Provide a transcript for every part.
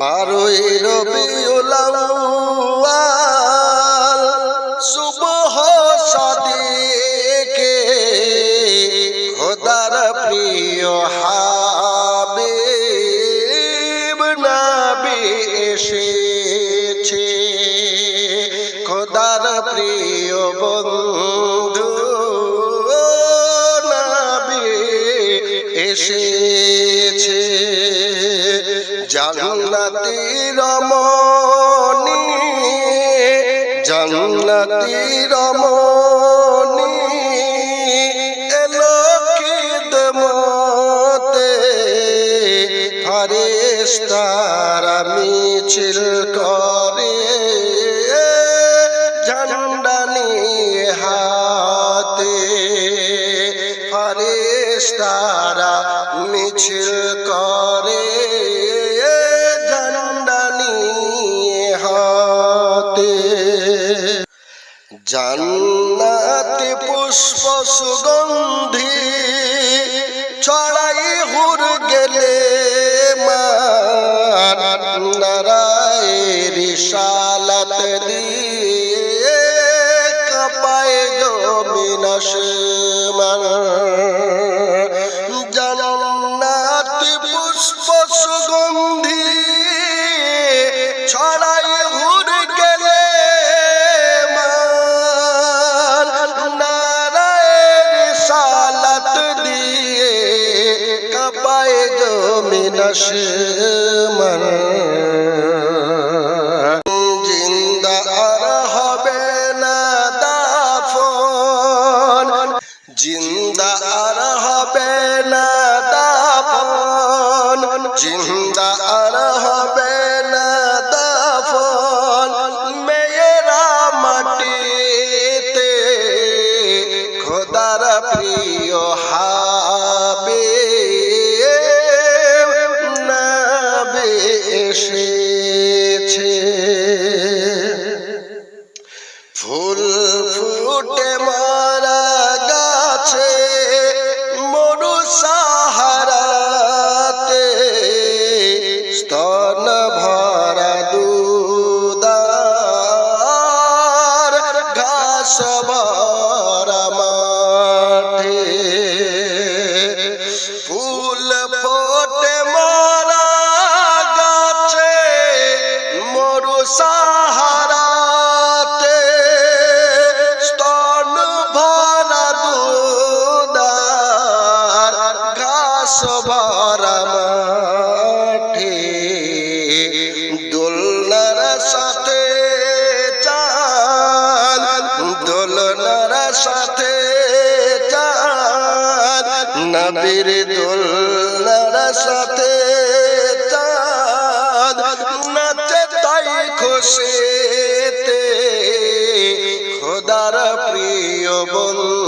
বারোই রবিউল আউয়াল সুবহ সাদিকে খোদার প্রিয় হাবিব নবী এসেছে জান্নাতি রমণী জান্নাতি রমণী এলো খিদমতে ফারেস্তারা মিছিল করে ঝান্ডা মিছিল করে। সুগন্ধি কাপায় জমিনশ মন জিন্দা আর হবে না দাফন। জিন্দা আর হবে সাথে চাঁদ নবীর দোলনার সাথে চাঁদ নাচে তাই খুশিতে খোদার প্রিয় বন্ধু।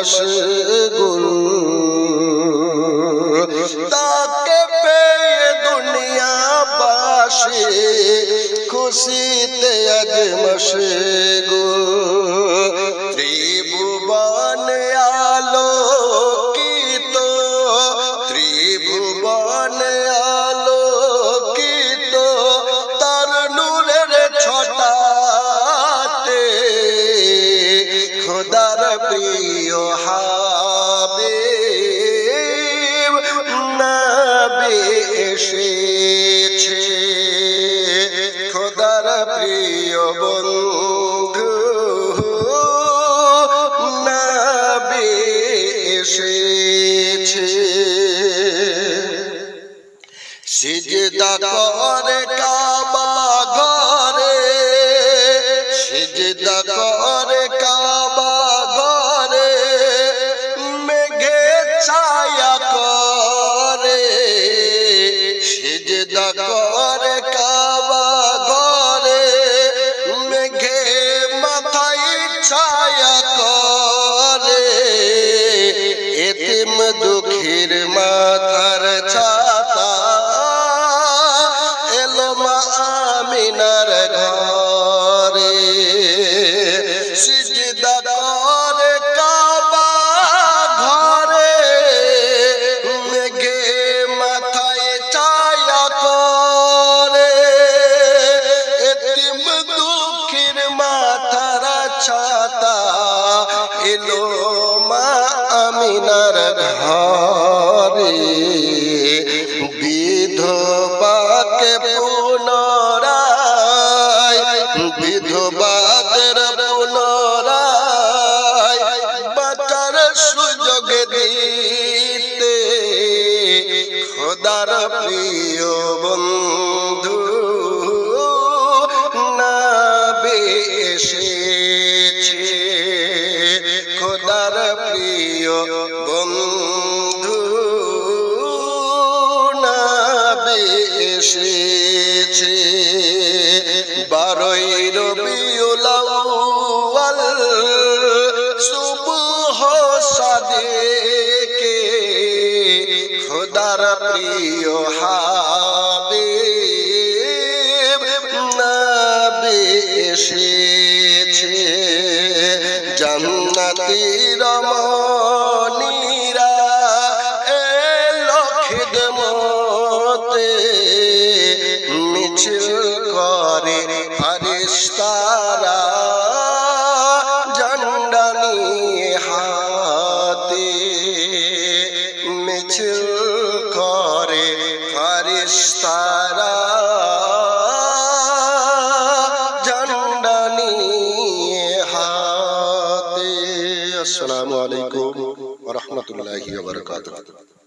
মশগুল সিজদা এসেছে। বারোই রবিউল আউয়াল সুবহ সাদেকে খোদার প্রিয় হাবিব নবী এসেছে। জান্নাতি রমণীরা এলো খিদমতে। মিছিল করে ফারিস্তারা ঝান্ডা নিয়ে হাতে মিছিল করে ফারিস্তারা ঝান্ডা নিয়ে হাতে। আসসালামু আলাইকুম ওয়া রাহমাতুল্লাহি ওয়া বারাকাতুহু।